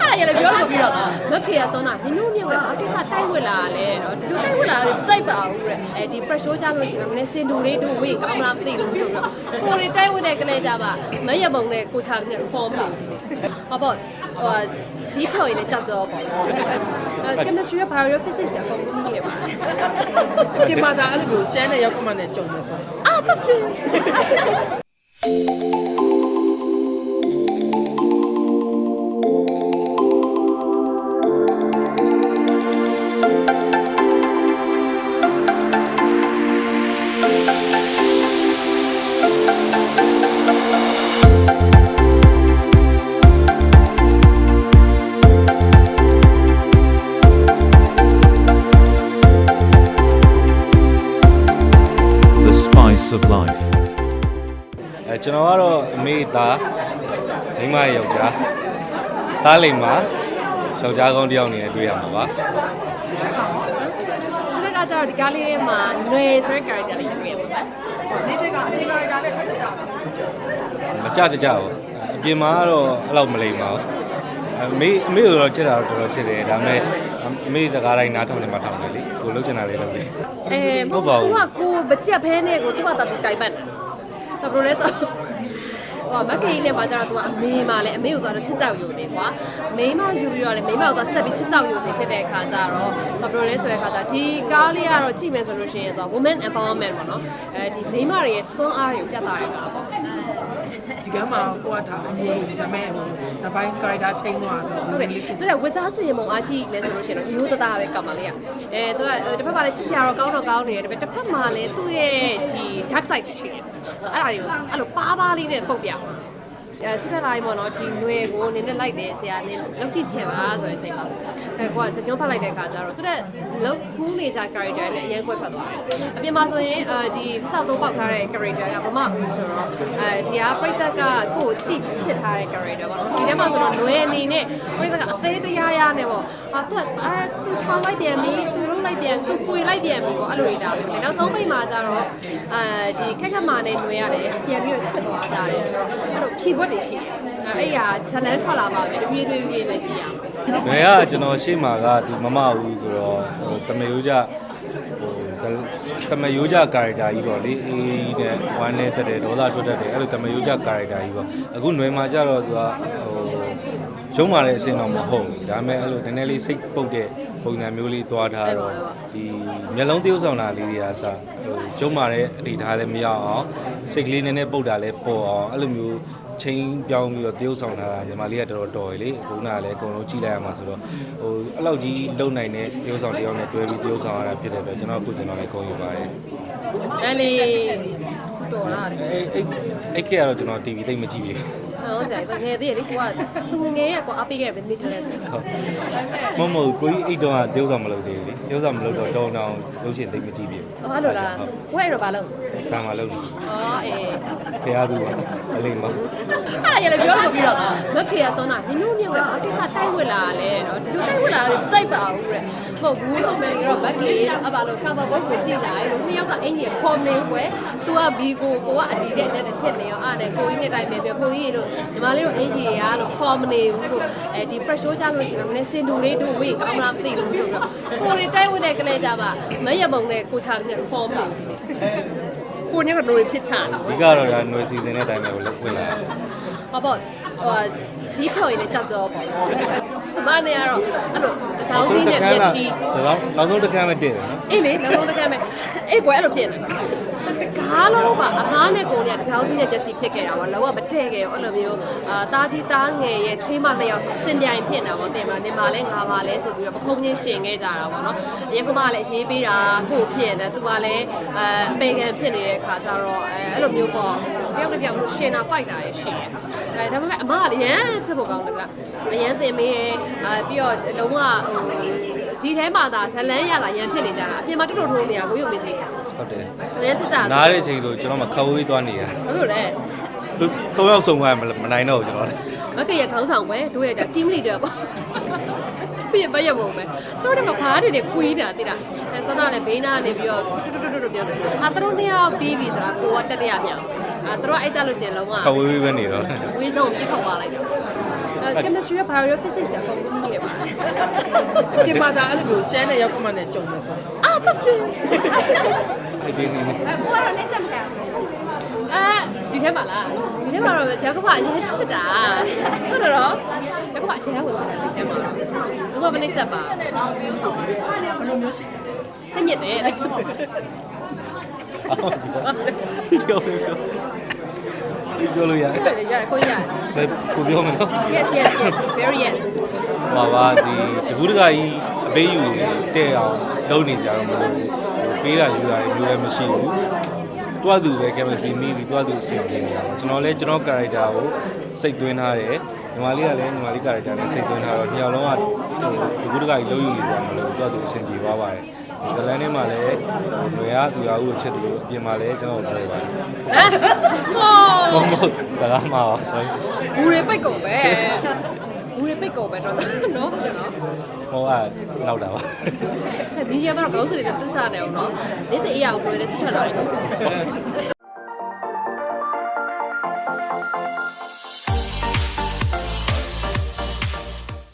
အဲ့ရလေပြောလို့ပြီးတော့မက်ဖေကဆုံးတာနင်တို့မျိုးလည်းဘာကိစ္စတိုက်ဝစ်လာလဲနော်ဒီလိုတိုက်ဝစ်လာတယ်စိုက်ပါဘူးတဲ့အဲဒီ pressure ကြလို့ရှိရင်လည်းစင်တူလေးတို့ဝေးကောင်းလားမသိဘူးဆိုတော့ကိုရီတိုက်ဝစ်တဲ့ကလေးကြပါမရပုံနဲ့ကိုချာနဲ့ form ပါဟောပေါ့ဟိုစီးဖြော်ရည်နဲ့ကြောက်ကြောပေါ့အဲ chemistry နဲ့ bio physics အကုန်လုံးနေပါတယ်ဒီမှာဒါအဲ့လိုမျိုးကျန်းတဲ့ရောက်ကမှနဲ့ကြုံမယ်ဆိုအာချက်တူ ကျွန်တော်ကတော့အမေသားမိန်းမရဲ့ယောက်ျားသားလိမ်မှာယောက်ျားကောင်းတစ်ယောက်အနေနဲ့တွေ့ရမှာပါဆိုတော့ကကြတော့ဒီကားလေးထဲမှာຫນွေဆိုတဲ့ character လေးတွေ့ရပါမယ်ဒီတက်ကအပြင်ကာရီတာနဲ့ခက်ကြတာမကြတကြဘူးအပြင်မှာကတော့အဲ့လောက်မလိမ်ပါဘူးအမေအမေကိုတော့ချစ်တာတော့တော်တော်ချစ်တယ်ဒါပေမဲ့အမေစကားတိုင်းနားထောင်နေမှထောင်တယ်လေကိုလှုပ်ချင်တာလေးလုပ်တယ်အဲဟုတ်ပါဘူးသူကကိုမကြက်ဖဲနဲ့ကိုသူ့ဘာသာသူတိုင်ပတ် တာဘယ်လိုလဲဆိုဟောမက်ကေးနဲ့ပါကြတော့သူကအမေမှလည်းအမေကိုတော့ချစ်ကြောက်ယူနေကွာမိန်းမယူပြီးတော့လည်းမိန်းမကိုတော့ဆက်ပြီးချစ်ကြောက်ယူနေဖြစ်တဲ့အခါကျတော့ဘယ်လိုလဲဆိုတဲ့အခါကျဒီကားလေးကတော့ကြည့်မယ်ဆိုလို့ရှိရင်တော့ women empowerment ပေါ့နော်အဲဒီမိန်းမတွေရဲ့စွမ်းအားတွေကိုပြသရတာပေါ့ဒီကမှာကိုကဒါအငြိမ်ဒါမဲ့ဟိုနောက်ပိုင်းကာရီတာချိန်သွားဆိုဟုတ်တယ်ဆိုတော့ဝစ်စားစင်မုံအားကြည့်မယ်ဆိုလို့ရှိရင်တော့ရိုးသားသားပဲကပ်ပါလေရအဲသူကတစ်ဖက်မှာလည်းချစ်စရာတော့ကောင်းတော့ကောင်းနေတယ်ဒါပေမဲ့တစ်ဖက်မှာလည်းသူ့ရဲ့ဒီ dark side တွေရှိတယ် အဲ့ဒါတွေကိုအဲ့လိုပါးပါးလေးနဲ့ပုတ်ပြအောင်အဲဆူတက်လာရင်ပေါ့နော်ဒီငွေကိုနင်းနဲ့လိုက်တယ်ဆရာနင်းလောက်ကြည့်ချင်ပါဆိုတဲ့အချိန်မှာအဲကိုကစညောဖတ်လိုက်တဲ့အခါကျတော့ဆူတက်လောက်ကူးနေကြ character နဲ့အရင်ကွက်ထွက်သွားတယ်အပြင်မှာဆိုရင်အဲဒီဆောက်သုံးပေါက်ထားတဲ့ character ကဗမာဦးဆိုတော့အဲဒီကပြိသက်ကကိုယ်ကြည့်ချစ်ထားတဲ့ character ပေါ့နော်ဒီထဲမှာဆိုတော့ငွေအနေနဲ့ပြိသက်ကအသေးတရားရနဲ့ပေါ့အာသူအဲသူထောင်လိုက်ပြန်ပြီသူ ထုတ်လိုက်ပြန်သူပွေလိုက်ပြန်ပြီပေါ့အဲ့လိုတွေဒါပဲနောက်ဆုံးပိတ်မှာကျတော့အာဒီခက်ခက်မာနဲ့တွေ့ရတယ်ပြန်ပြီးတော့ချစ်သွားကြတယ်ဆိုတော့အဲ့လိုဖြေခွက်တွေရှိတယ်အဲ့ရာဇလန်းထွက်လာပါပဲအပြေးတွေပြေးပဲကြည့်ရအောင်။ငယ်ကကျွန်တော်ရှေ့မှာကဒီမမဦးဆိုတော့ဟိုတမေဦးကြဟိုတမယိုးကြ character ကြီးပေါ့လေအေးနဲ့ဝမ်းနဲ့တက်တယ်ဒေါသထွက်တတ်တယ်အဲ့လိုတမယိုးကြ character ကြီးပေါ့အခုຫນွေမှာကြတော့သူကဟို ရုံးမာတဲ့အဆင့်တော့မဟုတ်ဘူးဒါပေမဲ့အဲ့လိုနည်းနည်းလေးစိတ်ပုတ်တဲ့ပုံစံမျိုးလေးသွားထားတော့ဒီမျက်လုံး tiêu ဆောင်တာလေးတွေအားစဟိုရုံးမာတဲ့အနေထားလည်းမရအောင်စိတ်ကလေးနည်းနည်းပုတ်တာလည်းပေါ်အောင်အဲ့လိုမျိုးချင်းပြောင်းပြီးတော့တရုပ်ဆောင်တာညီမလေးကတော်တော်တော်ရလေခုနကလည်းအကုန်လုံးကြည့်လိုက်ရမှာဆိုတော့ဟိုအဲ့လောက်ကြီးလုံနိုင်တဲ့တရုပ်ဆောင်တယောက်နဲ့တွဲပြီးတရုပ်ဆောင်ရတာဖြစ်တဲ့အတွက်ကျွန်တော်အခုကျွန်တော်လည်းကုန်ယူပါတယ်အဲ့လေတော်လာတယ်အဲ့အဲ့အဲ့ခေတ်ကတော့ကျွန်တော် TV သိမ့်မကြည့်ဘူး ဟုတ်ဆရာကငယ်သေးတယ်လေကိုကသူငယ်ရကွာအပိခဲ့ပဲမိတယ်လဲဆိုမမဟုတ်ကိုကြီးအိတ်တော့တရုပ်ဆောင်မလုပ်သေးဘူးလေတရုပ်ဆောင်မလုပ်တော့တောင်းတောင်းလုပ်ချင်သိမ့်မကြည့်ဘူးအော်အဲ့လိုလားဝဲတော့ဘာလို့ဘာမှလုပ်နေအော်အေးဖရားသူအလိမ့်မအဲ့ရလေပြောလို့ပြီးတော့မက်ဖေကဆုံးတာနင်တို့မျိုးလည်းဘာကိစ္စတိုက်ဝစ်လာလဲနော်ဒီလိုတိုက်ဝစ်လာတယ်စိုက်ပါဘူးတဲ့ ဟုတ်ဘူးအမေကတော့မက်ဖေအပါလို့ကာဗာဘုတ်ကိုကြည့်လာတယ်လို့နှစ်ယောက်ကအင်ကြီးခေါ်နေွယ်သူကဘီကိုကိုကအဒီတဲ့နဲ့ဖြစ်နေရောအဲ့နဲ့ကိုကြီးနဲ့တိုင်ပြန်ပြောကိုကြီးတို့ညီမလေးတို့အင်ကြီးရလို့ခေါ်မနေဘူးလို့အဲဒီ pressure ကြလို့ရှိရင်လည်းစင်တူလေးတို့ဝေးကောင်းလားမသိဘူးဆိုတော့ကိုရီတိုက်ဝစ်တဲ့ကလေးကြပါမရပုံနဲ့ကိုချာနဲ့ form နေကိုညကတော့ဖြစ်ချတာအဓိကတော့ဒါຫນွေစီစဉ်တဲ့အတိုင်းပဲဝင်လာတယ်ဟောပေါ့ဟိုစီးဖြော်ရည်နဲ့ကြောက်ကြောပေါ့ ဒီမနဲ့ကတော့အဲ့လိုတစောင်းစီးနဲ့ပြက်ချီ ဒါတော့နောက်ဆုံးတစ်ခါမှတည့်တယ်နော် အေးလေနောက်ဆုံးတစ်ခါမဲ့အေးကွယ်အဲ့လိုဖြစ်နေ တကားလုံးပါအမားနဲ့ကိုနဲ့တကြောင်စီနဲ့ကြက်စီဖြစ်ခဲ့တာပေါ့လောကမတည့်ခဲ့ရောအဲ့လိုမျိုးအာတာကြီးတားငယ်ရဲ့ချွေးမနှစ်ယောက်ဆိုစင်ပြိုင်ဖြစ်နေတာပေါ့တင်မနေမှာလဲငါပါလဲဆိုပြီးတော့ပခုံးချင်းရှင်ခဲ့ကြတာပေါ့နော်ရေကမလည်းရေးပေးတာကိုဖြစ်နေတယ်သူကလည်းအဲပေကန်ဖြစ်နေတဲ့ခါကျတော့အဲအဲ့လိုမျိုးပေါ့တယောက်တစ်ယောက်လို့ရှင်တာဖိုက်တာရရှိတယ်အဲဒါပေမဲ့အမကလည်းရမ်းချက်ဖို့ကောင်းတယ်ကအရန်တင်မေးတယ်အဲပြီးတော့လုံးဝဟိုဒီထဲမှာသာဇလန်းရတာရန်ဖြစ်နေကြတာအပြင်မှာတွတ်တွတ်ထိုးနေတာကိုရုပ်မင်းကြီး ဟုတ်တယ်ရန်ချစ်ကြနားတဲ့အချိန်ဆိုကျွန်တော်မခဝေးသွားနေရဘာလို့လဲသူသုံးယောက်စုံသွားမနိုင်တော့ဘူးကျွန်တော်လည်းမကရခေါင်းဆောင်ပဲတို့ရတာ team leader ပေါ့ပြည့်ပရပုံပဲတို့တွေကဘာတွေနဲ့ခွေးတာတိတာအဲဆနာလည်းဘေးနာကနေပြီးတော့တွတ်တွတ်တွတ်ပြောတယ်အာသူတို့နှစ်ယောက်ပြီးပြီဆိုတာကိုကတက်တရမြောင်အာသူတို့အဲ့ကြလို့ရှိရင်လုံးဝခဝေးဝေးပဲနေတော့ဝေးဆုံးပြစ်ထုတ်သွားလိုက်တယ်အဲ chemistry က bio physics အကုန်လုံးပြီးရပါဒီမှာဒါအဲ့လိုမျိုးကျန်းတဲ့ရောက်ခမနဲ့ကြုံမယ်ဆိုရင်အာစက်တူ ဒီဒီနေနေကိုကတော့နေစက်မခံအဲဒီထဲမှာလားဒီထဲမှာတော့ကျောက်ကမအရင်စစ်တာဟုတ်တော့ကျောက်ကမအရင်ကိုစစ်တာဒီထဲမှာသူကမနေစက်ပါဘယ်လိုမျိုးရှိတညစ်တယ်ပြောပြောပြောလို့ရတယ်ဟုတ်တယ်ရကိုရဘယ်ကိုပြောမလို့ yes yes yes very yes ဟောပါဒီတကူးတကကြီးအပေးယူတဲ့အောင်လုပ်နေကြတော့မလို့ ပေးတာယူတာမျိုးလည်းမရှိဘူးတွားသူပဲ chemistry မိပြီးတွားသူအဆင်ပြေနေတာပေါ့ကျွန်တော်လည်းကျွန်တော် character ကိုစိတ်သွင်းထားတယ်ညီမလေးကလည်းညီမလေး character နဲ့စိတ်သွင်းထားတော့ညောင်လုံးကဟိုတကူးတကကြီးလုပ်ယူနေကြမလို့တွားသူအဆင်ပြေသွားပါတယ်ဇလန်ထဲမှာလည်းဟိုလွယ်ရသူရဦးကိုချက်တယ်အပြင်မှာလည်းကျွန်တော်ပြောပါတယ်ဟောမဟုတ်စကားမှာပါ sorry ဘူးရပိတ်ကုန်ပဲ ဘူးရပိတ်ကုန်ပဲတော့နော်နော်ဟိုအဲ့လောက်တာပါဒီရမှာတော့ဘလို့ဆိုနေတော့ပြဿနာနေအောင်နော်နေ့တအေးအောင်တွေ့တဲ့စစ်ထွက်လာတယ်